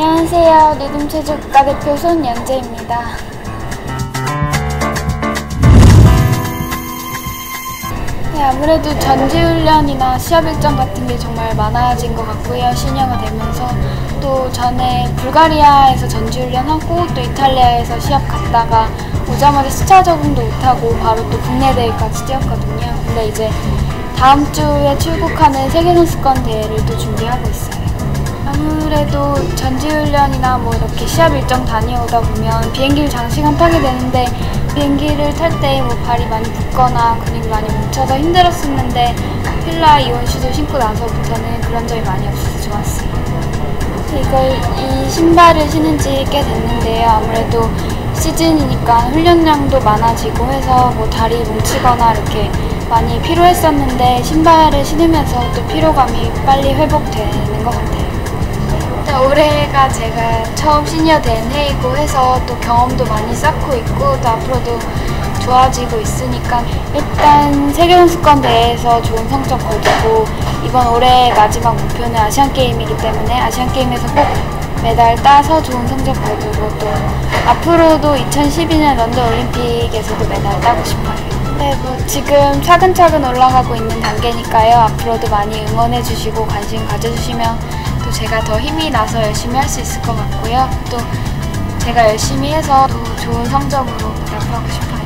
안녕하세요. 리듬체조 국가 대표 손연재입니다. 네, 아무래도 전지훈련이나 시합 일정 같은 게 정말 많아진 것 같고요. 시니어가 되면서 또 전에 불가리아에서 전지훈련하고 또 이탈리아에서 시합 갔다가 오자마자 시차 적응도 못하고 바로 또 국내 대회까지 뛰었거든요. 근데 이제 다음 주에 출국하는 세계선수권 대회를 또 준비하고 있어요. 아무 래도 전지훈련이나 뭐 이렇게 시합 일정 다녀오다 보면 비행기를 장시간 타게 되는데 비행기를 탈 때 뭐 발이 많이 붓거나 근육이 많이 뭉쳐서 힘들었었는데 필라 이온 슈즈 신고 나서부터는 그런 점이 많이 없어서 좋았어요. 이걸 이 신발을 신은 지 꽤 됐는데요. 아무래도 시즌이니까 훈련량도 많아지고 해서 뭐 다리 뭉치거나 이렇게 많이 피로했었는데 신발을 신으면서 또 피로감이 빨리 회복되는 것 같아요. 네, 올해가 제가 처음 시니어 된 해이고 해서 또 경험도 많이 쌓고 있고 또 앞으로도 좋아지고 있으니까 일단 세계선수권 대회에서 좋은 성적 거두고 이번 올해 마지막 목표는 아시안게임이기 때문에 아시안게임에서 꼭 메달 따서 좋은 성적 거두고 또 앞으로도 2012년 런던 올림픽에서도 메달 따고 싶어요. 네, 뭐 지금 차근차근 올라가고 있는 단계니까요. 앞으로도 많이 응원해 주시고 관심 가져주시면 또 제가 더 힘이 나서 열심히 할 수 있을 것 같고요. 또 제가 열심히 해서 또 좋은 성적으로 보답하고 싶어요.